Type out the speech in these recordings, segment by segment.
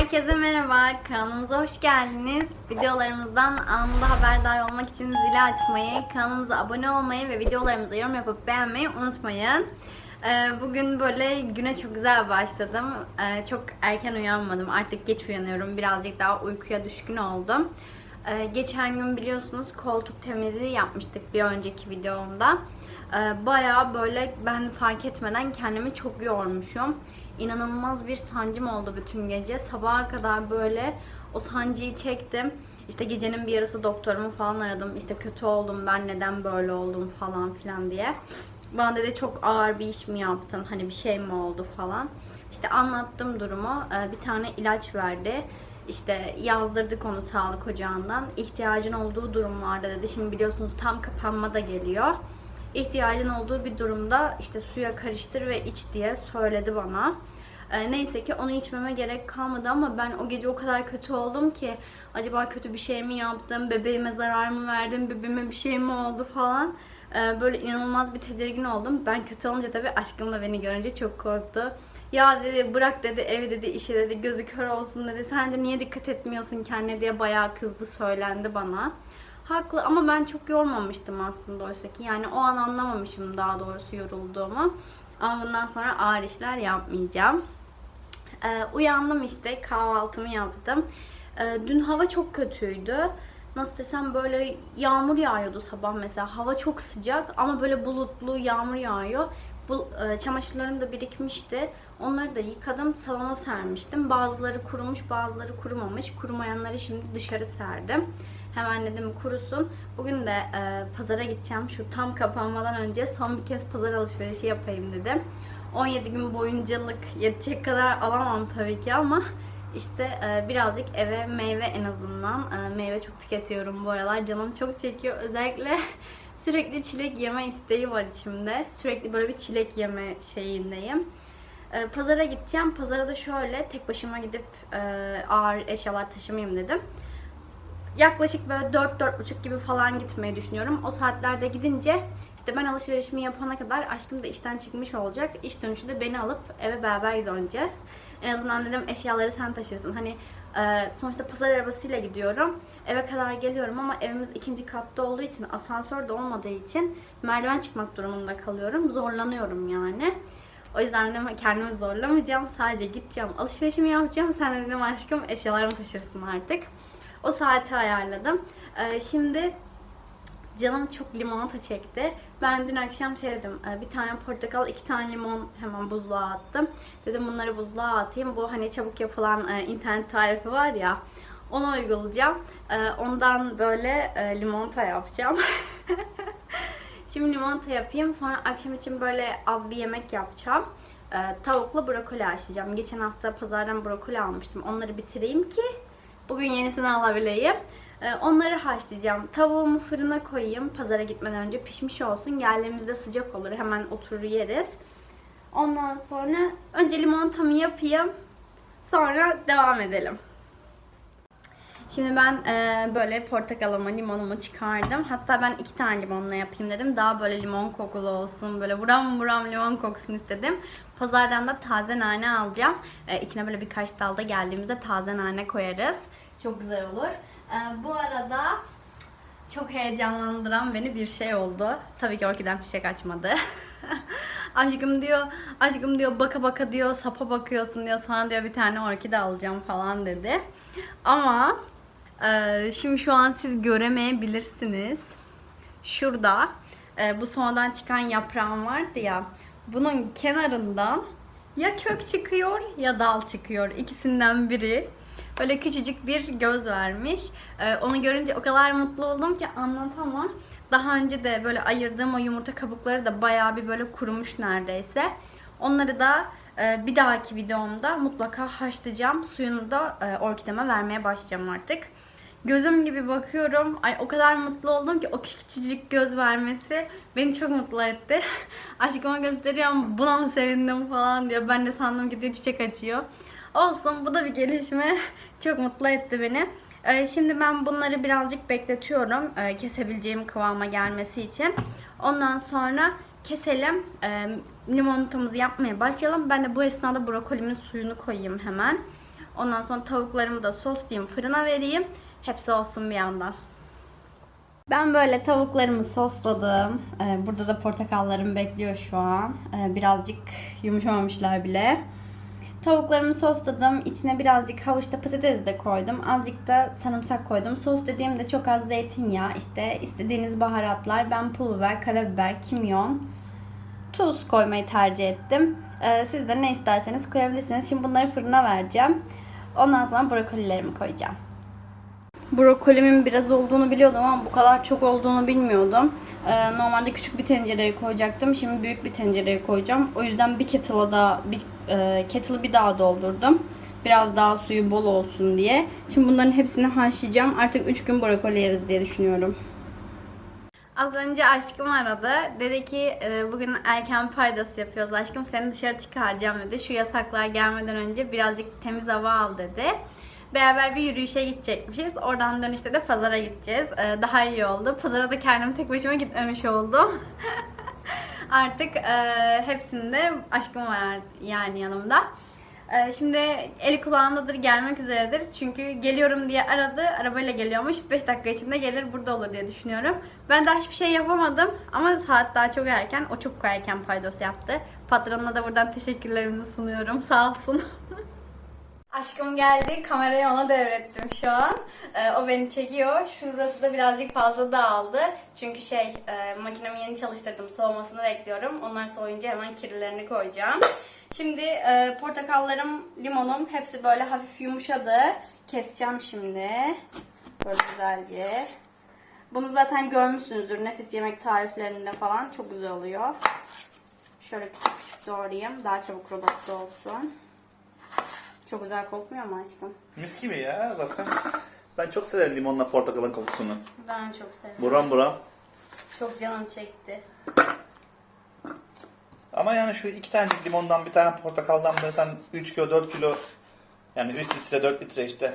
Herkese merhaba, kanalımıza hoş geldiniz. Videolarımızdan anında haberdar olmak için zili açmayı, kanalımıza abone olmayı ve videolarımıza yorum yapıp beğenmeyi unutmayın. Ee, Bugün böyle güne çok güzel başladım. Ee, Çok erken uyanmadım, artık geç uyanıyorum. Birazcık daha uykuya düşkün oldum. Ee, Geçen gün biliyorsunuz koltuk temizliği yapmıştık bir önceki videomda. Bayağı böyle ben fark etmeden kendimi çok yormuşum. İnanılmaz bir sancım oldu bütün gece. Sabaha kadar böyle o sancıyı çektim. İşte gecenin bir yarısı doktorumu falan aradım. İşte kötü oldum ben neden böyle oldum falan filan diye. Bana dedi çok ağır bir iş mi yaptın? Hani bir şey mi oldu falan. İşte anlattım durumu. Ee, Bir tane ilaç verdi. İşte yazdırdık onu sağlık ocağından. İhtiyacın olduğu durumlarda dedi. Şimdi biliyorsunuz tam kapanma da geliyor. İhtiyacın olduğu bir durumda işte suya karıştır ve iç diye söyledi bana. Ee, neyse ki onu içmeme gerek kalmadı ama ben o gece o kadar kötü oldum ki acaba kötü bir şey mi yaptım, bebeğime zarar mı verdim, bebeğime bir şey mi oldu falan. Ee, böyle inanılmaz bir tedirgin oldum. Ben kötü olunca tabii aşkım da beni görünce çok korktu. Ya dedi bırak dedi evi dedi işe dedi gözü kör olsun dedi. Sen de niye dikkat etmiyorsun kendine diye bayağı kızdı söylendi bana. Haklı ama ben çok yormamıştım aslında oysa ki. Yani o an anlamamışım daha doğrusu yorulduğumu. Ama bundan sonra ağır işler yapmayacağım. Ee, uyandım işte kahvaltımı yaptım. Ee, dün hava çok kötüydü. Nasıl desem böyle yağmur yağıyordu sabah mesela. Hava çok sıcak ama böyle bulutlu yağmur yağıyor. Bu, e, çamaşırlarım da birikmişti. Onları da yıkadım, salona sermiştim. Bazıları kurumuş, bazıları kurumamış. Kurumayanları şimdi dışarı serdim. Hemen dedim kurusun. Bugün de e, pazara gideceğim. Şu tam kapanmadan önce son bir kez pazar alışverişi yapayım dedim. 17 gün boyuncalık yetecek kadar alamam tabii ki ama işte e, birazcık eve meyve en azından. E, meyve çok tüketiyorum bu aralar. Canım çok çekiyor. Özellikle sürekli çilek yeme isteği var içimde. Sürekli böyle bir çilek yeme şeyindeyim. E, pazara gideceğim. Pazara da şöyle tek başıma gidip e, ağır eşyalar taşımayayım dedim. Yaklaşık böyle 4-4.30 gibi falan gitmeyi düşünüyorum. O saatlerde gidince işte ben alışverişimi yapana kadar aşkım da işten çıkmış olacak. İş dönüşü de beni alıp eve beraber döneceğiz. En azından dedim eşyaları sen taşırsın. Hani e, sonuçta pazar arabasıyla gidiyorum. Eve kadar geliyorum ama evimiz ikinci katta olduğu için asansör de olmadığı için merdiven çıkmak durumunda kalıyorum. Zorlanıyorum yani. O yüzden dedim kendimi zorlamayacağım. Sadece gideceğim, alışverişimi yapacağım. Sen de dedim aşkım eşyalarımı taşırsın artık. O saati ayarladım. Ee, şimdi canım çok limonata çekti. Ben dün akşam şey dedim, e, bir tane portakal, iki tane limon hemen buzluğa attım. Dedim bunları buzluğa atayım. Bu hani çabuk yapılan e, internet tarifi var ya, onu uygulayacağım. E, Ondan böyle limonata yapacağım. Şimdi limonata yapayım. Sonra akşam için böyle az bir yemek yapacağım. Tavukla brokoli haşlayacağım. Geçen hafta pazardan brokoli almıştım. Onları bitireyim ki Bugün yenisini alabileyim. Ee, Onları haşlayacağım. Tavuğumu fırına koyayım. Pazara gitmeden önce pişmiş olsun. Geldiğimizde sıcak olur. Hemen oturur yeriz. Ondan sonra önce limonatamı yapayım. Sonra devam edelim. Şimdi ben e, böyle portakalımı, limonumu çıkardım. Hatta ben iki tane limonla yapayım dedim. Daha böyle limon kokulu olsun. Böyle buram buram limon koksun istedim. Pazardan da taze nane alacağım. E, içine böyle birkaç dal da geldiğimizde taze nane koyarız. Çok güzel olur. E, bu arada çok heyecanlandıran beni bir şey oldu. Tabii ki orkiden çiçek açmadı. aşkım diyor, aşkım diyor baka baka diyor sapa bakıyorsun diyor sana diyor bir tane orkide alacağım falan dedi. Ama e, şimdi şu an siz göremeyebilirsiniz. Şurada e, bu sonradan çıkan yaprağım vardı ya. Bunun kenarından ya kök çıkıyor ya dal çıkıyor. İkisinden biri. Böyle küçücük bir göz vermiş. Ee, onu görünce o kadar mutlu oldum ki anlatamam. Daha önce de böyle ayırdığım o yumurta kabukları da bayağı bir böyle kurumuş neredeyse. Onları da e, bir dahaki videomda mutlaka haşlayacağım. Suyunu da e, orkideme vermeye başlayacağım artık. Gözüm gibi bakıyorum. Ay o kadar mutlu oldum ki o küçücük göz vermesi beni çok mutlu etti. Aşkıma gösteriyorum buna mı sevindim falan diyor. Ben de sandım gidiyor çiçek açıyor. Olsun bu da bir gelişme. Çok mutlu etti beni. Ee, şimdi ben bunları birazcık bekletiyorum. e, kesebileceğim kıvama gelmesi için. Ondan sonra keselim. E, limonatamızı yapmaya başlayalım. Ben de bu esnada brokolimin suyunu koyayım hemen. Ondan sonra tavuklarımı da soslayayım, fırına vereyim. Hepsi olsun bir yandan. Ben böyle tavuklarımı sosladım. Ee, Burada da portakallarım bekliyor şu an. Ee, Birazcık yumuşamamışlar bile. Tavuklarımı sosladım. İçine birazcık havuçta patates de koydum. Azıcık da sarımsak koydum. Sos dediğimde çok az zeytinyağı, işte istediğiniz baharatlar. Ben pul biber, karabiber, kimyon, tuz koymayı tercih ettim. Ee, siz de ne isterseniz koyabilirsiniz. Şimdi bunları fırına vereceğim. Ondan sonra brokolilerimi koyacağım. Brokolimin biraz olduğunu biliyordum ama bu kadar çok olduğunu bilmiyordum. Ee, normalde küçük bir tencereye koyacaktım. Şimdi büyük bir tencereye koyacağım. O yüzden bir kettle'a da bir e, kettle'ı bir daha doldurdum. Biraz daha suyu bol olsun diye. Şimdi bunların hepsini haşlayacağım. Artık 3 gün brokoli yeriz diye düşünüyorum. Az önce aşkım aradı. Dedi ki e, bugün erken paydası yapıyoruz aşkım. Seni dışarı çıkaracağım dedi. Şu yasaklar gelmeden önce birazcık temiz hava al dedi. Beraber bir yürüyüşe gidecekmişiz. Oradan dönüşte de pazara gideceğiz. E, daha iyi oldu. Pazara da kendim tek başıma gitmemiş oldum. Artık e, hepsinde aşkım var yani yanımda. Ee, Şimdi eli kulağındadır gelmek üzeredir. Çünkü geliyorum diye aradı. Arabayla geliyormuş. 5 dakika içinde gelir burada olur diye düşünüyorum. Ben daha hiçbir şey yapamadım. Ama saat daha çok erken. O çok erken paydos yaptı. Patronuna da buradan teşekkürlerimizi sunuyorum. Sağ olsun. Aşkım geldi. Kamerayı ona devrettim şu an. Ee, o beni çekiyor. Şurası da birazcık fazla dağıldı. Çünkü şey e, makinemi yeni çalıştırdım. Soğumasını bekliyorum. Onlar soğuyunca hemen kirlilerini koyacağım. Şimdi e, portakallarım, limonum hepsi böyle hafif yumuşadı. Keseceğim şimdi. Böyle güzelce. Bunu zaten görmüşsünüzdür nefis yemek tariflerinde falan. Çok güzel oluyor. Şöyle küçük küçük doğrayayım. Daha çabuk robotta olsun. Çok güzel kokmuyor mu aşkım? Mis gibi ya zaten. Ben çok severim limonla portakalın kokusunu. Ben çok seviyorum. Buram buram. Çok canım çekti. Ama yani şu iki tane limondan bir tane portakaldan böyle sen 3 kilo 4 kilo yani 3 litre 4 litre işte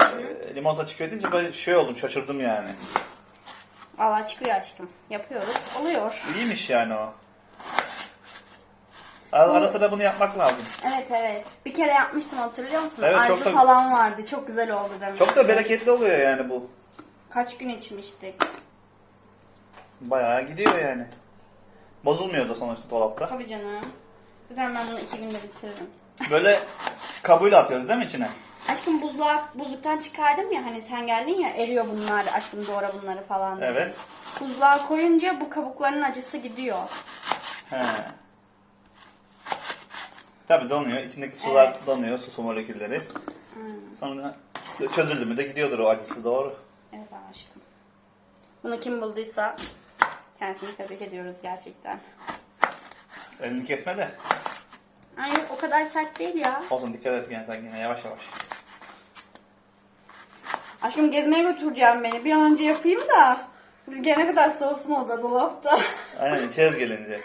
e, limonata çıkıyor deyince böyle şey oldum şaşırdım yani. Allah çıkıyor aşkım. Yapıyoruz. Oluyor. İyiymiş yani o. Ara, ara sıra bunu yapmak lazım. Evet evet. Bir kere yapmıştım hatırlıyor musun? Evet, Arzu çok da- falan vardı. Çok güzel oldu demiştim. Çok da bereketli oluyor yani bu. Kaç gün içmiştik. Bayağı gidiyor yani. Bozulmuyor da sonuçta dolapta. Tabii canım. Zaten ben bunu iki günde bitiririm. Böyle kabuğuyla atıyoruz değil mi içine? Aşkım buzluğa, buzluktan çıkardım ya hani sen geldin ya eriyor bunlar aşkım doğra bunları falan. Evet. Buzluğa koyunca bu kabukların acısı gidiyor. He. Tabii donuyor. İçindeki sular Evet. donuyor. Su, molekülleri. Hmm. Sonra çözüldü mü de gidiyordur o acısı doğru. Evet aşkım. Bunu kim bulduysa kendisini tebrik ediyoruz gerçekten. Elini kesme de. Ay o kadar sert değil ya. Olsun dikkat et yani sen yine yavaş yavaş. Aşkım gezmeye götüreceğim beni. Bir an önce yapayım da. Gelene kadar soğusun o da dolapta. Aynen içeriz gelince.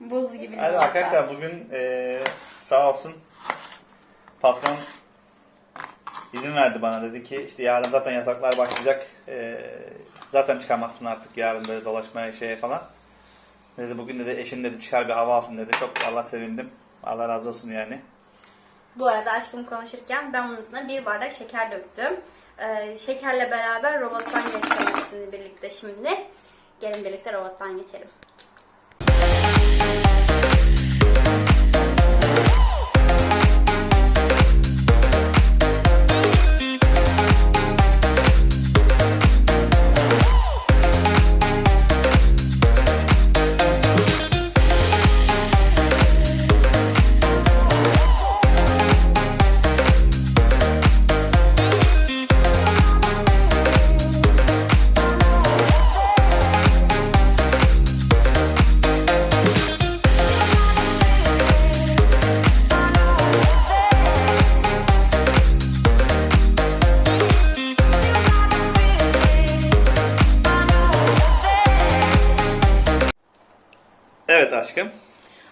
Buz gibi. Hadi dolapta. arkadaşlar bugün eee sağ olsun patron izin verdi bana dedi ki işte yarın zaten yasaklar başlayacak Eee, zaten çıkamazsın artık yarın böyle dolaşmaya şeye falan. Dedi bugün dedi eşin dedi çıkar bir hava alsın dedi. Çok Allah sevindim. Allah razı olsun yani. Bu arada aşkım konuşurken ben bunun üstüne bir bardak şeker döktüm. Ee, şekerle beraber robottan geçeceğim birlikte şimdi. Gelin birlikte robottan geçelim. Aşkım.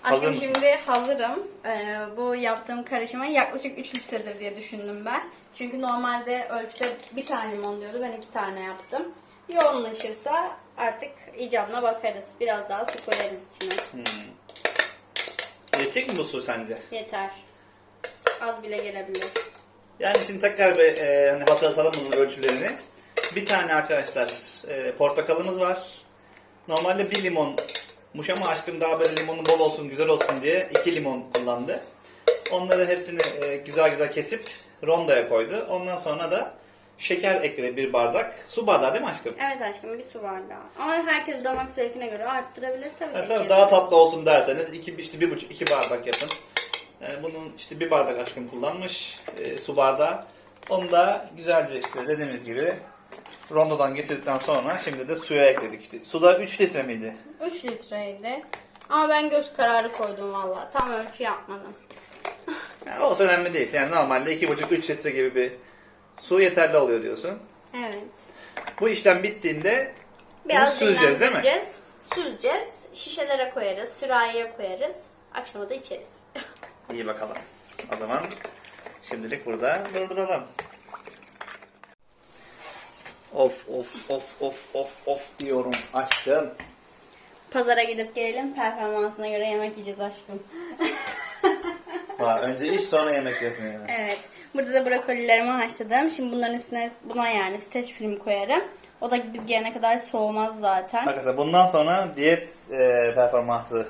Hazır Aşkım mısın? şimdi hazırım. Ee, bu yaptığım karışıma yaklaşık 3 litredir diye düşündüm ben. Çünkü normalde ölçüde bir tane limon diyordu. Ben iki tane yaptım. Yoğunlaşırsa artık icabına bakarız. Biraz daha su koyarız içine. Hmm. Yetecek mi bu su sence? Yeter. Az bile gelebilir. Yani şimdi tekrar bir e, hani hatırlatalım bunun ölçülerini. Bir tane arkadaşlar e, portakalımız var. Normalde bir limonmuş ama aşkım daha böyle limonu bol olsun, güzel olsun diye iki limon kullandı. Onları hepsini e, güzel güzel kesip rondoya koydu. Ondan sonra da şeker ekledi bir bardak. Su bardağı değil mi aşkım? Evet aşkım bir su bardağı. Ama herkes damak zevkine göre arttırabilir tabii. Ki. tabii daha tatlı olsun derseniz iki, işte bir buçuk iki bardak yapın. Ee, bunun işte bir bardak aşkım kullanmış e, su bardağı. Onu da güzelce işte dediğimiz gibi rondodan getirdikten sonra şimdi de suya ekledik. İşte. Suda 3 litre miydi? 3 litreydi. Ama ben göz kararı koydum valla. Tam ölçü yapmadım. Yani olsa önemli değil. Yani normalde 2,5-3 litre gibi bir su yeterli oluyor diyorsun. Evet. Bu işlem bittiğinde Biraz bunu süzeceğiz değil mi? dinlendireceğiz. Süzeceğiz. Şişelere koyarız. Sürahiye koyarız. Akşama da içeriz. İyi bakalım. O zaman şimdilik burada durduralım. Of of of of of of diyorum aşkım. Pazara gidip gelelim. Performansına göre yemek yiyeceğiz aşkım. Ha, önce iş sonra yemek yesin yani. Evet. Burada da brokolilerimi haşladım. Şimdi bunların üstüne buna yani streç film koyarım. O da biz gelene kadar soğumaz zaten. Arkadaşlar bundan sonra diyet e, performansı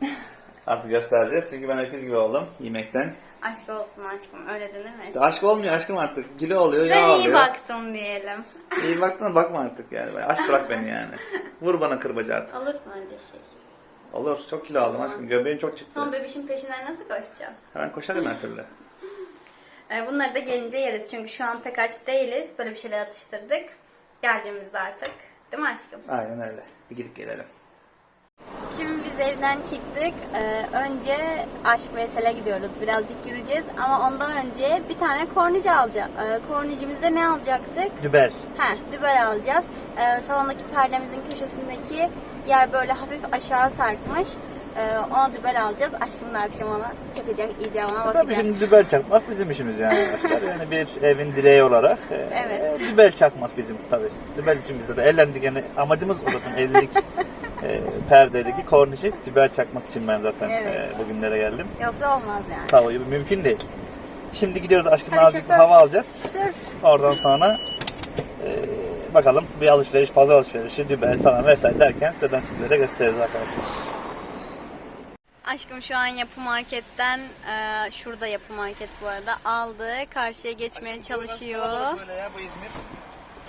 artık göstereceğiz. Çünkü ben öküz gibi oldum yemekten. Aşk olsun aşkım öyle denir mi? İşte aşk olmuyor aşkım artık. Kilo oluyor, yağ ben iyi oluyor. baktım diyelim. İyi baktın bakma artık yani. Aşk bırak beni yani. Vur bana kırbacı artık. Olur mu öyle şey? Olur. Çok kilo aldım aşkım. Göbeğin çok çıktı. Son bebişin peşinden nasıl koşacağım? Hemen koşarım her türlü. Ee, Bunları da gelince yeriz çünkü şu an pek aç değiliz. Böyle bir şeyler atıştırdık. Geldiğimizde artık. Değil mi aşkım? Aynen öyle. Bir gidip gelelim. Şimdi biz evden çıktık. Ee, önce Aşk Veysel'e gidiyoruz. Birazcık yürüyeceğiz ama ondan önce bir tane kornici alacağız. Ee, kornicimizde ne alacaktık? Düber. Ha, dübel alacağız. Ee, salondaki perdemizin köşesindeki yer böyle hafif aşağı sarkmış. Ee, ona dübel alacağız. Aşkım da akşam ona çakacak, iyice ona bakacak. Tabii şimdi dübel çakmak bizim işimiz yani arkadaşlar. Yani bir evin direği olarak e, Evet. dübel çakmak bizim tabii. Dübel için bizde de evlendik yani amacımız o zaten evlilik e, perdedeki kornişi dübel çakmak için ben zaten Evet. e, bugünlere geldim. Yoksa olmaz yani. Tabii bu mümkün değil. Şimdi gidiyoruz aşkım Hadi azıcık bir şoför. hava alacağız. Sırf Oradan sonra e, bakalım bir alışveriş, pazar alışverişi, dübel falan vesaire derken zaten sizlere gösteririz arkadaşlar. Aşkım şu an yapı marketten, e, şurada yapı market bu arada, aldı. Karşıya geçmeye çalışıyor. Böyle ya bu İzmir.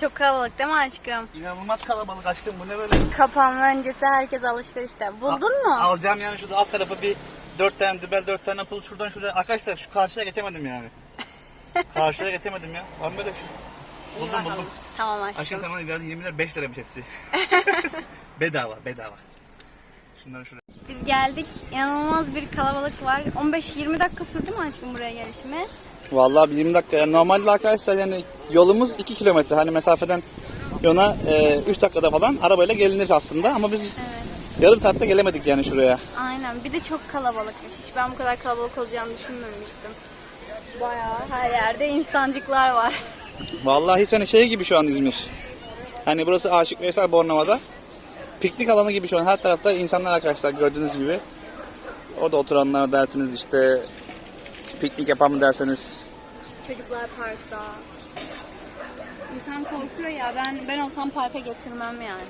Çok kalabalık değil mi aşkım? İnanılmaz kalabalık aşkım bu ne böyle? Kapanma öncesi herkes alışverişte. Buldun mu? Alacağım yani şurada alt tarafı bir dört tane dübel, dört tane pul şuradan şuraya. Arkadaşlar şu karşıya geçemedim yani. karşıya geçemedim ya. Var mı böyle bir şey? Buldum buldum. Tamam aşkım. Aşkım sen bana verdin 20 lira 5 liraymış hepsi. bedava bedava. Şunları şuraya. Biz geldik. İnanılmaz bir kalabalık var. 15-20 dakika sürdü mü aşkım buraya gelişimiz? Vallahi bir 20 dakika. Yani normalde arkadaşlar yani yolumuz 2 kilometre. Hani mesafeden yona 3 dakikada falan arabayla gelinir aslında ama biz Evet. yarım saatte gelemedik yani şuraya. Aynen. Bir de çok kalabalıkmış. Hiç ben bu kadar kalabalık olacağını düşünmemiştim. Bayağı her yerde insancıklar var. Vallahi hiç hani şey gibi şu an İzmir. Hani burası Aşık Veysel Bornova'da. Piknik alanı gibi şu an her tarafta insanlar arkadaşlar gördüğünüz gibi. Orada oturanlar dersiniz işte piknik yapan mı derseniz. Çocuklar parkta. İnsan korkuyor ya. Ben ben olsam parka getirmem yani.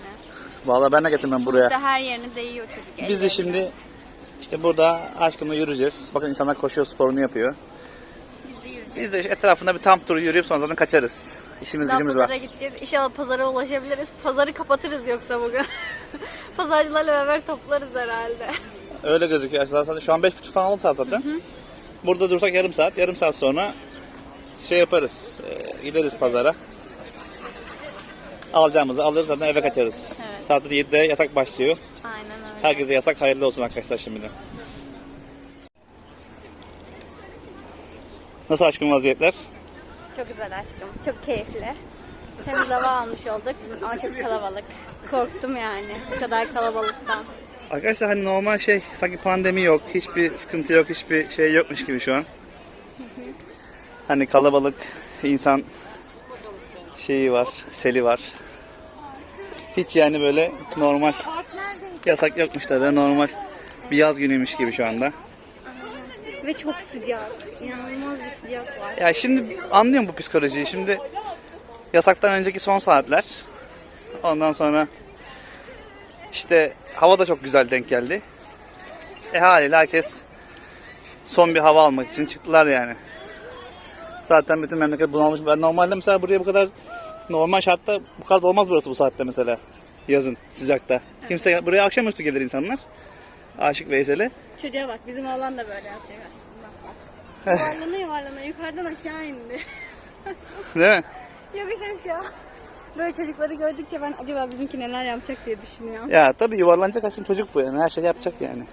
Vallahi ben de getirmem buraya. Sonuçta her yerini değiyor çocuk. Biz de ellerine. şimdi işte burada aşkımla yürüyeceğiz. Bakın insanlar koşuyor sporunu yapıyor. Biz de yürüyeceğiz. Biz de etrafında bir tam tur yürüyüp sonra zaten kaçarız. İşimiz Daha gücümüz var. pazara gideceğiz. İnşallah pazara ulaşabiliriz. Pazarı kapatırız yoksa bugün. Pazarcılarla beraber toplarız herhalde. Öyle gözüküyor. Zaten şu an 5.30 falan oldu saat zaten. Burada dursak yarım saat. Yarım saat sonra şey yaparız. e, gideriz pazara. Alacağımızı alırız zaten eve kaçarız. Evet. Saat 7'de yasak başlıyor. Aynen öyle. Herkese yasak hayırlı olsun arkadaşlar şimdiden. Nasıl aşkın vaziyetler? Çok güzel aşkım. Çok keyifli. Temiz hava almış olduk ama çok kalabalık. Korktum yani bu kadar kalabalıktan. Arkadaşlar hani normal şey sanki pandemi yok, hiçbir sıkıntı yok, hiçbir şey yokmuş gibi şu an. Hani kalabalık insan şeyi var, seli var. Hiç yani böyle normal yasak yokmuş tabii normal bir yaz günüymüş gibi şu anda. Ve çok sıcak. İnanılmaz bir sıcak var. Ya şimdi anlıyorum bu psikolojiyi. Şimdi yasaktan önceki son saatler. Ondan sonra işte hava da çok güzel denk geldi. E haliyle herkes son bir hava almak için çıktılar yani. Zaten bütün memleket bunalmış. Ben normalde mesela buraya bu kadar normal şartta bu kadar olmaz burası bu saatte mesela. Yazın sıcakta. Kimse buraya akşamüstü gelir insanlar. Aşık Veysel'e. Çocuğa bak bizim oğlan da böyle yapacak. Bak bak. Yuvarlana yuvarlana yukarıdan aşağı indi. Değil mi? Yokuş aşağı. Böyle çocukları gördükçe ben acaba bizimki neler yapacak diye düşünüyorum. Ya tabii yuvarlanacak aslında çocuk bu yani. Her şey yapacak yani.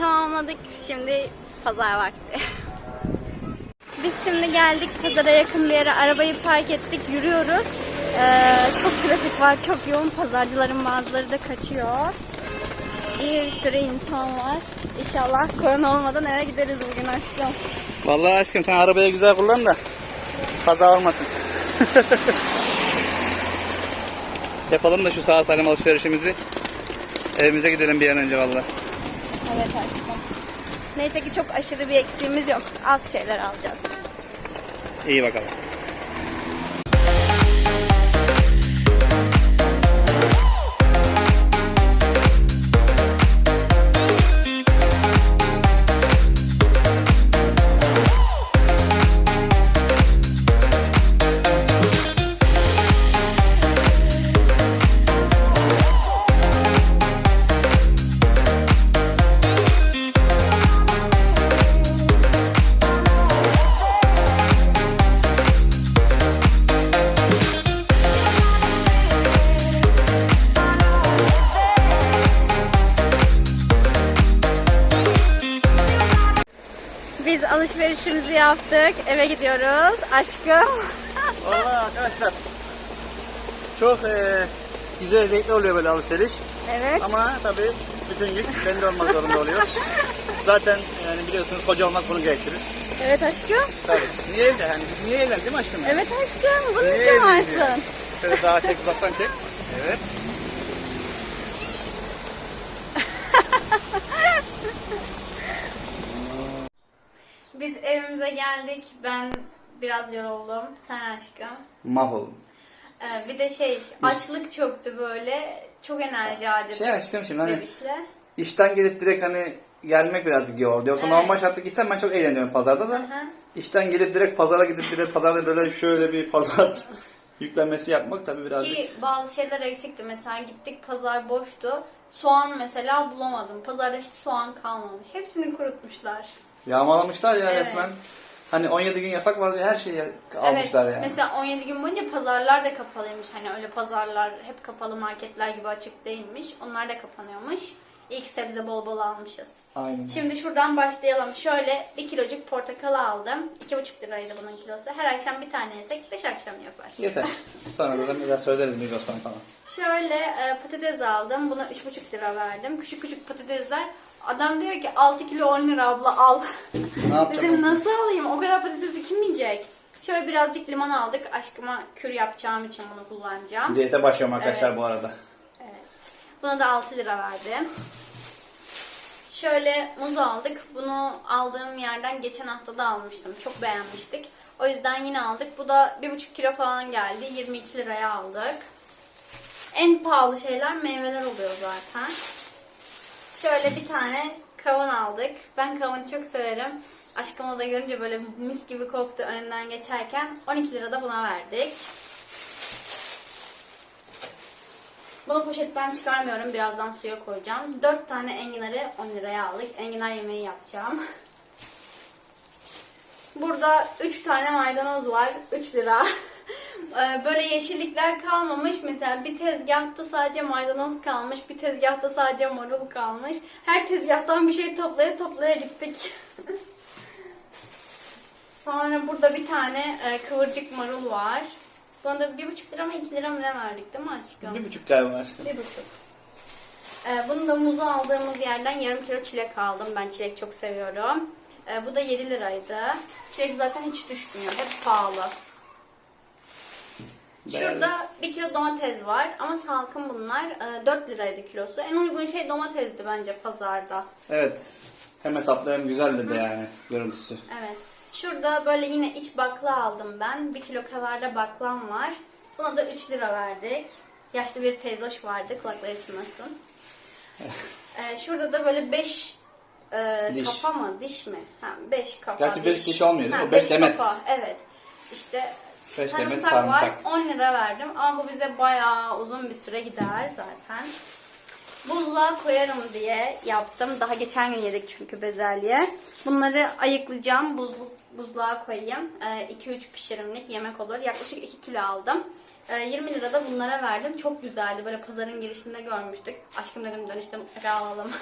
Tamamladık. Şimdi pazar vakti. Biz şimdi geldik pazara yakın bir yere arabayı park ettik yürüyoruz. Ee, çok trafik var çok yoğun pazarcıların bazıları da kaçıyor. Bir sürü insan var. İnşallah korona olmadan eve gideriz bugün aşkım. Vallahi aşkım sen arabayı güzel kullan da kaza olmasın. Yapalım da şu sağ salim alışverişimizi. Evimize gidelim bir an önce vallahi. Evet aşkım. Neyse ki çok aşırı bir eksiğimiz yok. Az şeyler alacağız. İyi bakalım. Biz alışverişimizi yaptık. Eve gidiyoruz. Aşkım. Vallahi arkadaşlar çok eee, güzel zevkli oluyor böyle alışveriş. Evet. Ama tabii bütün yük bende olmak zorunda oluyor. Zaten yani biliyorsunuz koca olmak bunu gerektirir. Evet aşkım. Tabii. Niye evde? Yani biz niye evlendik değil mi aşkım? Evet aşkım. Bunun Niye için varsın. yani? Şöyle daha çek uzaktan çek. Evet. Biz evimize geldik. Ben biraz yoruldum. Sen aşkım. Mahvoldum. Ee, bir de şey açlık çöktü böyle. Çok enerji harcadık. Şey aşkım şimdi hani Bebişle. işten gelip direkt hani gelmek birazcık yordu. Yoksa Evet. normal şartta gitsem ben çok eğleniyorum pazarda da. Aha. İşten gelip direkt pazara gidip bir de pazarda böyle şöyle bir pazar yüklenmesi yapmak tabii birazcık. Ki bazı şeyler eksikti. Mesela gittik pazar boştu. Soğan mesela bulamadım. Pazarda hiç soğan kalmamış. Hepsini kurutmuşlar. Yağmalamışlar ya Evet. resmen. Hani 17 gün yasak vardı her şeyi almışlar evet, yani. Mesela 17 gün boyunca pazarlar da kapalıymış. Hani öyle pazarlar hep kapalı marketler gibi açık değilmiş. Onlar da kapanıyormuş. İlk sebze bol bol almışız. Aynen. Şimdi şuradan başlayalım. Şöyle bir kilocuk portakal aldım. 2,5 liraydı bunun kilosu. Her akşam bir tane yesek 5 akşam yapar. Yeter. Sonra da biraz söyleriz Migros'tan falan. Şöyle e, patates aldım. Buna 3,5 lira verdim. Küçük küçük patatesler. Adam diyor ki 6 kilo 10 lira abla al. Ne? Dedim nasıl alayım? O kadar patatesi kim yiyecek? Şöyle birazcık limon aldık. Aşkıma kür yapacağım için bunu kullanacağım. Diyete başlıyorum arkadaşlar Evet. bu arada. Evet. Buna da 6 lira verdim. Şöyle muz aldık. Bunu aldığım yerden geçen hafta da almıştım. Çok beğenmiştik. O yüzden yine aldık. Bu da 1,5 kilo falan geldi. 22 liraya aldık. En pahalı şeyler meyveler oluyor zaten. Şöyle bir tane kavun aldık. Ben kavunu çok severim. Aşkımla da görünce böyle mis gibi koktu önünden geçerken. 12 lira da buna verdik. Bunu poşetten çıkarmıyorum. Birazdan suya koyacağım. 4 tane enginarı 10 liraya aldık. Enginar yemeği yapacağım. Burada 3 tane maydanoz var. 3 lira. Ee, Böyle yeşillikler kalmamış. Mesela bir tezgahta sadece maydanoz kalmış. Bir tezgahta sadece marul kalmış. Her tezgahtan bir şey toplaya toplaya gittik. Sonra burada bir tane e, kıvırcık marul var. Buna da bir buçuk lira mı iki lira mı ne verdik değil mi aşkım? Bir buçuk galiba aşkım. Bir buçuk. Ee, bunu da muzu aldığımız yerden yarım kilo çilek aldım. Ben çilek çok seviyorum. Ee, bu da 7 liraydı. Çilek zaten hiç düşmüyor. Hep pahalı. Şurada bir kilo domates var ama salkım bunlar. Ee, 4 liraydı kilosu. En uygun şey domatesdi bence pazarda. Evet. Hem hesaplı hem güzeldi de yani görüntüsü. Evet. Şurada böyle yine iç bakla aldım ben. Bir kilo kavarda baklam var. Buna da 3 lira verdik. Yaşlı bir teyzoş vardı. Kulakları çınlasın. ee, şurada da böyle 5 e, Diş. kafa mı? Diş mi? 5 kafa Gerçi beş diş olmuyor değil mi? Ha, Beş beş demet. kafa, Evet. İşte Beş demet sarımsak var. sarımsak. 10 lira verdim. Ama bu bize bayağı uzun bir süre gider zaten. Buzluğa koyarım diye yaptım. Daha geçen gün yedik çünkü bezelye. Bunları ayıklayacağım. Buzluk, buzluğa koyayım. 2-3 pişirimlik yemek olur. Yaklaşık 2 kilo aldım. Ee, 20 lira da bunlara verdim. Çok güzeldi. Böyle pazarın girişinde görmüştük. Aşkım dedim dönüşte mutlaka alalım.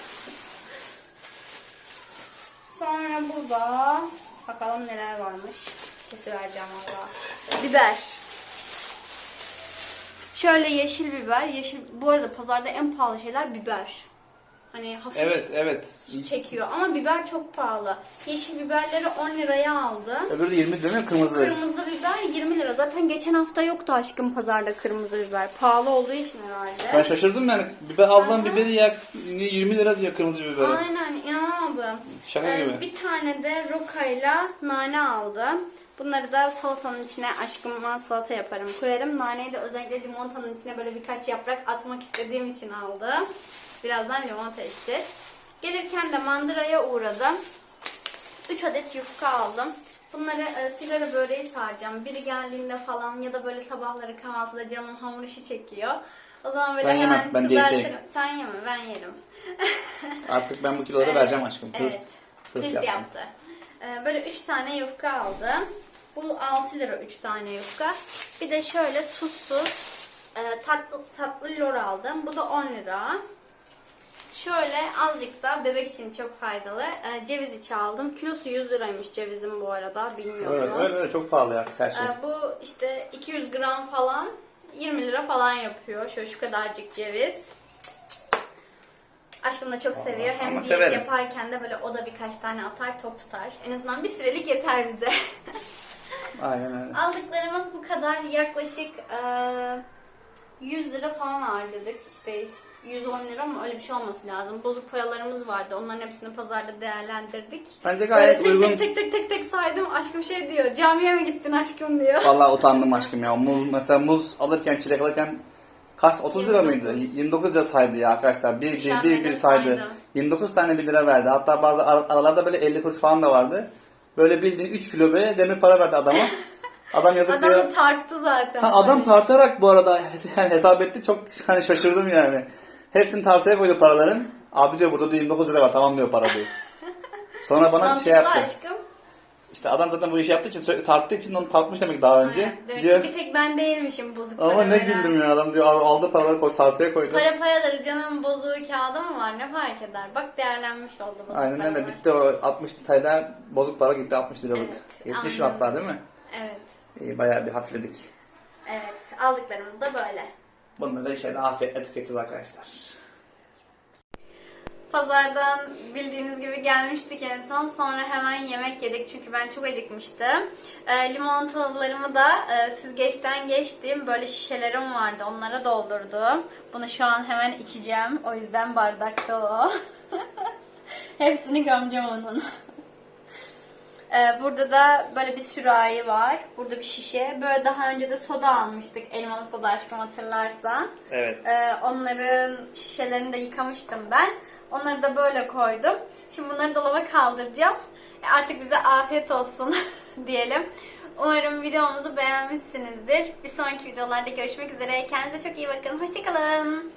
Sonra burada bakalım neler varmış. Kesivereceğim valla. Biber. Şöyle yeşil biber. Yeşil bu arada pazarda en pahalı şeyler biber. Hani hafif Evet evet. çekiyor ama biber çok pahalı. Yeşil biberleri 10 liraya aldı. Öbürü de 20 değil mi? Kırmızı. Kırmızı biber 20 lira. Zaten geçen hafta yoktu aşkım pazarda kırmızı biber. Pahalı olduğu için herhalde. Ben şaşırdım yani. Biber aldığım biberi ya 20 lira diyor kırmızı biberi. Aynen inanamadım. Şaka Ee, gibi. Bir tane de rokayla nane aldım. Bunları da salatanın içine aşkıma salata yaparım. Koyarım. Naneyi de özellikle limonatanın içine böyle birkaç yaprak atmak istediğim için aldım. Birazdan limonata içeceğiz. Gelirken de mandıraya uğradım. 3 adet yufka aldım. Bunları e, sigara böreği saracağım. Biri geldiğinde falan ya da böyle sabahları kahvaltıda canım hamur işi çekiyor. O zaman böyle Ben yemem, hemen ben kızartırım. Sen yeme ben yerim. Artık ben bu kiloları vereceğim aşkım. Hırs, Evet. Hırs yaptım. yaptı. Ee, böyle 3 tane yufka aldım. Bu 6 lira 3 tane yufka. Bir de şöyle tuzsuz e, tatlı, tatlı lor aldım. Bu da 10 lira. Şöyle azıcık da bebek için çok faydalı. e, ceviz içi aldım. Kilosu 100 liraymış cevizin bu arada. Bilmiyordum. Öyle, öyle öyle çok pahalı artık her şey. Ee, bu işte 200 gram falan 20 lira falan yapıyor. Şöyle şu kadarcık ceviz. Aşkım da çok seviyor. Hem diyet severim. yaparken de böyle o da birkaç tane atar tok tutar. En azından bir sürelik yeter bize. Aynen öyle. Aldıklarımız bu kadar. Yaklaşık eee, 100 lira falan harcadık. İşte 110 lira ama öyle bir şey olması lazım. Bozuk paralarımız vardı. Onların hepsini pazarda değerlendirdik. Bence gayet Böyle tek uygun. Tek tek tek tek saydım. Aşkım şey diyor. Camiye mi gittin aşkım diyor. Vallahi utandım aşkım ya. Muz mesela muz alırken çilek alırken kaç 30 lira mıydı? 29 lira saydı ya arkadaşlar. Bir bir bir, bir Üşenmedim, saydı. saydım. 29 tane 1 lira verdi. Hatta bazı ar- aralarda böyle 50 kuruş falan da vardı. Böyle bildiğin 3 kilo böyle demir para verdi adama. Adam yazık diyor. Adam tarttı zaten. Ha, adam tartarak bu arada yani hesap etti. Çok hani şaşırdım yani. Hepsini tartıya koydu paraların. Abi diyor burada diyor 29 lira var tamam diyor para diyor. Sonra bana Mantıklı şey yaptı. aşkım. İşte adam zaten bu işi yaptığı için sürekli tarttığı için onu tartmış demek daha önce. Aynen. Demek Diyor, bir tek ben değilmişim bozuk ama ne veren. güldüm ya adam diyor "Abi aldı paraları koy, tartıya koydu. Para paraları canım bozuğu kağıdı mı var ne fark eder? Bak değerlenmiş oldu bozuk Aynen öyle bitti o 60 TL bozuk para gitti 60 liralık. Evet, 70 mi anladım. hatta değil mi? Evet. İyi bayağı bir hafifledik. Evet. Aldıklarımız da böyle. Bunları işte afiyetle tüketeceğiz arkadaşlar. Pazardan bildiğiniz gibi gelmiştik en son. Sonra hemen yemek yedik çünkü ben çok acıkmıştım. E, limonatalarımı da e, süzgeçten geçtiğim böyle şişelerim vardı. Onlara doldurdum. Bunu şu an hemen içeceğim. O yüzden bardakta o. Hepsini gömeceğim onun. E, burada da böyle bir sürahi var. Burada bir şişe. Böyle daha önce de soda almıştık. Elmalı soda aşkım hatırlarsan. Evet. Ee, onların şişelerini de yıkamıştım ben. Onları da böyle koydum. Şimdi bunları dolaba kaldıracağım. E, Artık bize afiyet olsun diyelim. Umarım videomuzu beğenmişsinizdir. Bir sonraki videolarda görüşmek üzere. Kendinize çok iyi bakın. Hoşçakalın.